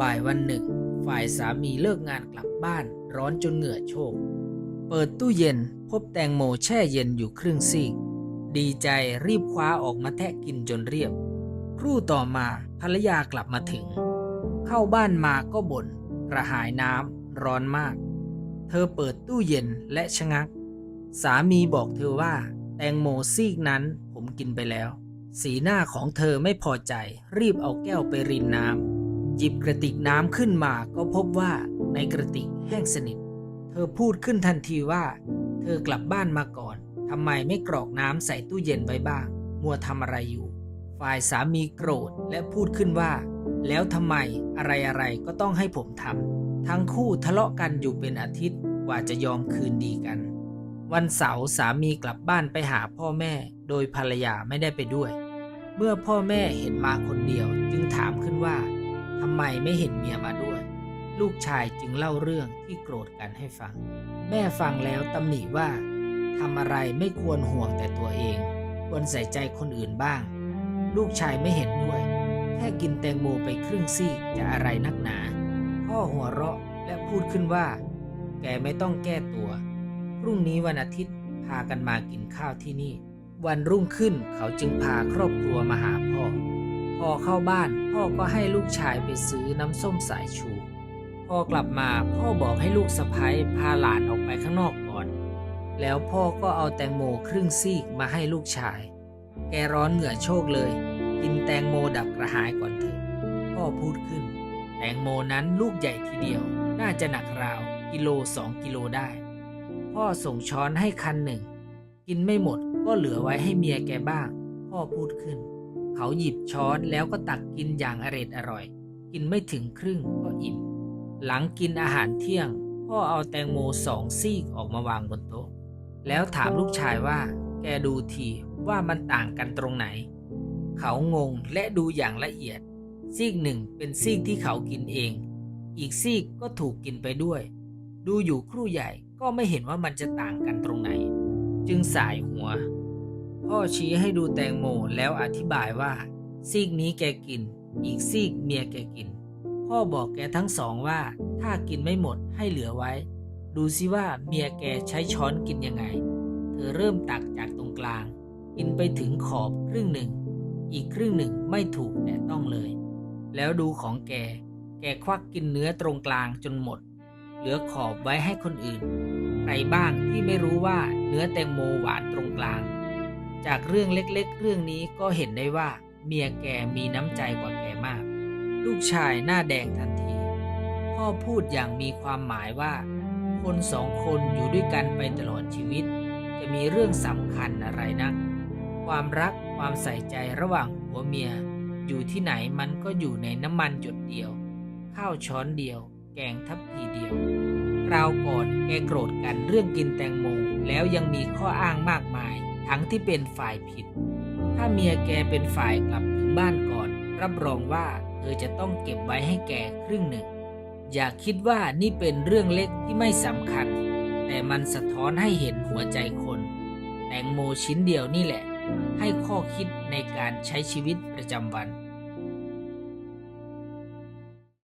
บ่ายวันหนึ่ง ฝ่ายสามีเลิกงานกลับบ้าน ร้อนจนเหงื่อโชก เปิดตู้เย็นพบแตงโมแช่เย็นอยู่ครึ่งซีก ดีใจรีบคว้าออกมาแทะกินจนเรียบ ครู่ต่อมาภรรยากลับมาถึง เข้าบ้านมาก็บน่นกระหายน้ำร้อนมาก เธอเปิดตู้เย็นและชะงัก สามีบอกเธอว่า แตงโมซีกนั้นผมกินไปแล้ว สีหน้าของเธอไม่พอใจรีบเอาแก้วไปรินน้ำ หยิบกระติกน้ำขึ้นมาก็พบว่าในกระติกแห้งสนิท เธอพูดขึ้นทันทีว่า เธอกลับบ้านมาก่อนทำไมไม่กรอกน้ำใส่ตู้เย็นไว้บ้าง มัวทำอะไรอยู่ ฝ่ายสามีโกรธและพูดขึ้นว่า แล้วทำไมอะไรอะไรก็ต้องให้ผมทำทั้งคู่ทะเลาะกันอยู่เป็นอาทิตย์กว่าจะยอมคืนดีกัน วันเสาร์สามีกลับบ้านไปหาพ่อแม่ โดยภรรยาไม่ได้ไปด้วย เมื่อพ่อแม่เห็นมาคนเดียวจึงถามขึ้นว่า ทำไมไม่เห็นเมียมาด้วย ลูกชายจึงเล่าเรื่องที่โกรธกันให้ฟัง แม่ฟังแล้วตำหนิว่าทำอะไรไม่ควรห่วงแต่ตัวเอง ควรใส่ใจคนอื่นบ้าง ลูกชายไม่เห็นด้วย แค่กินแตงโมไปครึ่งซีกจะอะไรนักหนา พ่อหัวเราะและพูดขึ้นว่า แกไม่ต้องแก้ตัว พรุ่งนี้วันอาทิตย์พากันมากินข้าวที่นี่ วันรุ่งขึ้นเขาจึงพาครอบครัวมาหาพ่อ พอเข้าบ้านพ่อก็ให้ลูกชายไปซื้อน้ำส้มสายชู พอกลับมาพ่อบอกให้ลูกสะพ้ยพาหลานออกไปข้างนอกก่อน แล้วพ่อก็เอาแตงโมครึ่งซีกมาให้ลูกชาย แกร้อนเหงื่อโชกเลย กินแตงโมดับกระหายก่อนเถอะพ่อพูดขึ้น แตงโมนั้นลูกใหญ่ทีเดียว น่าจะหนักราวกิโลสองกิโลได้ พ่อส่งช้อนให้คันหนึ่ง กินไม่หมดก็เหลือไว้ให้เมียแกบ้าง พ่อพูดขึ้น เขาหยิบช้อนแล้วก็ตักกินอย่างอร็ดอร่อย กินไม่ถึงครึ่งก็อิ่ม หลังกินอาหารเที่ยง พ่อเอาแตงโมสองซีกออกมาวางบนโต๊ะ แล้วถามลูกชายว่า แกดูทีว่ามันต่างกันตรงไหน เขางงและดูอย่างละเอียด ซีกหนึ่งเป็นซีกที่เขากินเอง อีกซีกก็ถูกกินไปด้วย ดูอยู่ครู่ใหญ่ก็ไม่เห็นว่ามันจะต่างกันตรงไหน จึงสายหัว พ่อชี้ให้ดูแตงโมแล้วอธิบายว่า ซีกนี้แกกิน อีกซีกเมียแกกิน พ่อบอกแกทั้งสองว่า ถ้ากินไม่หมดให้เหลือไว้ ดูซิว่าเมียแกใช้ช้อนกินยังไง เธอเริ่มตักจากตรงกลาง กินไปถึงขอบครึ่งหนึ่ง อีกครึ่งหนึ่งไม่ถูกแต่ต้องเลย แล้วดูของแก แกควักกินเนื้อตรงกลางจนหมด เหลือขอบไว้ให้คนอื่น ใครบ้างที่ไม่รู้ว่าเนื้อแตงโมหวานตรงกลาง จากเรื่องเล็กๆ เรื่องนี้ก็เห็นได้ว่า เมียแกมีน้ำใจกว่าแกมาก ลูกชายหน้าแดงทันที พ่อพูดอย่างมีความหมายว่า คนสองคนอยู่ด้วยกันไปตลอดชีวิต จะมีเรื่องสำคัญอะไรนะความรักความใส่ใจระหว่างผัวเมีย อยู่ที่ไหนมันก็อยู่ในน้ำมันหยดเดียว ข้าวช้อนเดียว แกงทัพพีเดียวคราวก่อนแกโกรธกันเรื่องกินแตงโมแล้วยังมีข้ออ้างมากมาย ทั้งที่เป็นฝ่ายผิด ถ้าเมียแกเป็นฝ่ายกลับถึงบ้านก่อน รับรองว่าเธอจะต้องเก็บไว้ให้แกครึ่งหนึ่ง อย่าคิดว่านี่เป็นเรื่องเล็กที่ไม่สำคัญ แต่มันสะท้อนให้เห็นหัวใจคน แตงโมชิ้นเดียวนี่แหละ ให้ข้อคิดในการใช้ชีวิตประจำวัน